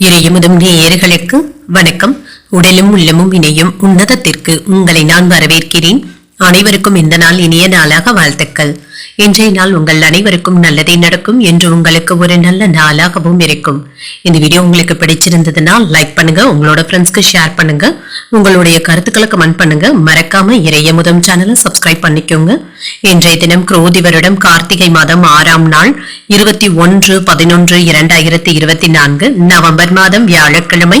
இறையமுதும் நேயர்களுக்கு வணக்கம். உடலும் உள்ளமும் இணையும் உன்னதத்திற்கு உங்களை நான் வரவேற்கிறேன். அனைவருக்கும் இந்த நாள் இனிய நாளாக வாழ்த்துக்கள். இன்றைய நாள் உங்கள் அனைவருக்கும் நல்லதே நடக்கும் என்று உங்களுக்கு ஒரு நல்ல நாளாகவும் இருக்கும். இந்த வீடியோ உங்களுக்கு பிடிச்சிருந்ததுன்னா லைக் பண்ணுங்க உங்களோட ஃப்ரெண்ட்ஸ்க்கு ஷேர் பண்ணுங்க உங்களுடைய கருத்துக்களை கமெண்ட் பண்ணுங்க. மறக்காம இறைய முதம் சேனலை சப்ஸ்கிரைப் பண்ணிக்கோங்க. இன்றைய தினம் குரோதி வருடம் கார்த்திகை மாதம் ஆறாம் நாள் இருபத்தி ஒன்று பதினொன்று இரண்டாயிரத்தி இருபத்தி நான்கு நவம்பர் மாதம் வியாழக்கிழமை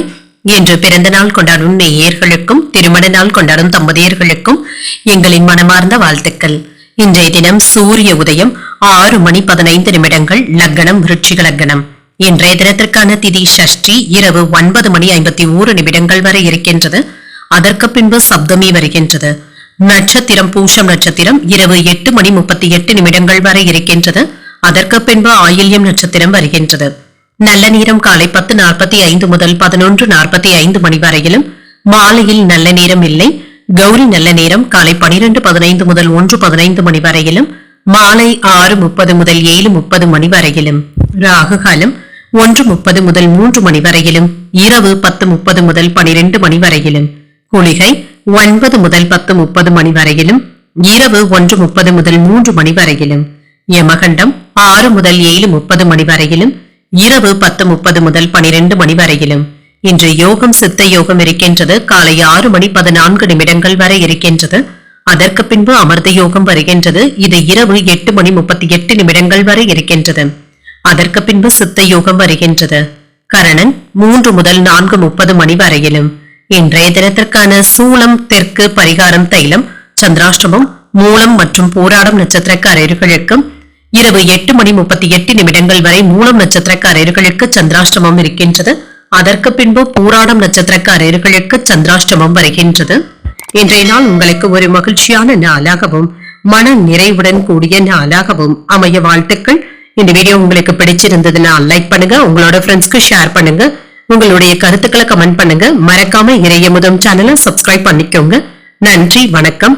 இன்று பிறந்த நாள் கொண்டாடும் நேயர்களுக்கும் திருமண நாள் கொண்டாடும் தம்பதியர்களுக்கும் எங்களின் மனமார்ந்த வாழ்த்துக்கள். இன்றைய தினம் சூரிய உதயம் ஆறு மணி பதினைந்து நிமிடங்கள் லக்னம் விருட்சிக லக்னம். இன்றைய தினத்திற்கான திதி ஷஷ்டி இரவு ஒன்பது மணி ஐம்பத்தி ஓரு நிமிடங்கள் வரை இருக்கின்றது. அதற்கு பின்பு சப்தமி வருகின்றது. நட்சத்திரம் பூஷம் நட்சத்திரம் இரவு எட்டு மணி முப்பத்தி எட்டு நிமிடங்கள் வரை இருக்கின்றது. அதற்கு பின்பு ஆயில்யம் நட்சத்திரம் வருகின்றது. நல்ல நேரம் காலை பத்து நாற்பத்தி ஐந்து முதல் பதினொன்று நாற்பத்தி ஐந்து மணி வரையிலும். மாலையில் நல்ல நேரம் இல்லை. கௌரி நல்ல நேரம் காலை பனிரெண்டு பதினைந்து முதல் ஒன்று பதினைந்து மணி வரையிலும். மாலை ஆறு முப்பது முதல் ஏழு முப்பது மணி வரையிலும். ராகு காலம் ஒன்று முப்பது முதல் மூன்று மணி வரையிலும். இரவு பத்து முப்பது முதல் பனிரெண்டு மணி வரையிலும். குளிகை ஒன்பது முதல் பத்து முப்பது மணி வரையிலும். இரவு ஒன்று முப்பது முதல் மூன்று மணி வரையிலும். யமகண்டம் ஆறு முதல் ஏழு முப்பது மணி வரையிலும். இரவு பத்து முப்பது முதல் பனிரெண்டு மணி வரையிலும். இன்று யோகம் சித்த யோகம் இருக்கின்றது. காலை ஆறு மணி பதினான்கு நிமிடங்கள் வரை இருக்கின்றது. அதற்கு பின்பு அமர்ந்த யோகம் வருகின்றது. இது இரவு எட்டு மணி முப்பத்தி எட்டு நிமிடங்கள் வரை இருக்கின்றது. அதற்கு பின்பு சித்த யோகம் வருகின்றது. கரணன் மூன்று முதல் நான்கு முப்பது மணி வரையிலும். இன்றைய தினத்திற்கான சூலம் தெற்கு பரிகாரம் தைலம் சந்திராஷ்டமம் மூலம் மற்றும் போராடம் நட்சத்திரக்காரர்களுக்கும் இரவு எட்டு மணி முப்பத்தி எட்டு நிமிடங்கள் வரை மூலம் நட்சத்திரக்காரர்களுக்கு சந்திராஷ்டமம் இருக்கின்றது. அதற்கு பின்பு பூராடம் நட்சத்திரக்காரர்களுக்கு சந்திராஷ்டமம் வருகின்றது. இன்றைய நாள் உங்களுக்கு ஒரு மகிழ்ச்சியான நாளாகவும் மன நிறைவுடன் கூடிய நாளாகவும் அமைய வாழ்த்துக்கள். இந்த வீடியோ உங்களுக்கு பிடிச்சிருந்ததுன்னா லைக் பண்ணுங்க உங்களோட ஃப்ரெண்ட்ஸ்க்கு ஷேர் பண்ணுங்க. உங்களுடைய கருத்துக்களை கமெண்ட் பண்ணுங்க. மறக்காம இறைய முதம் சேனலை சப்ஸ்கிரைப் பண்ணிக்கோங்க. நன்றி வணக்கம்.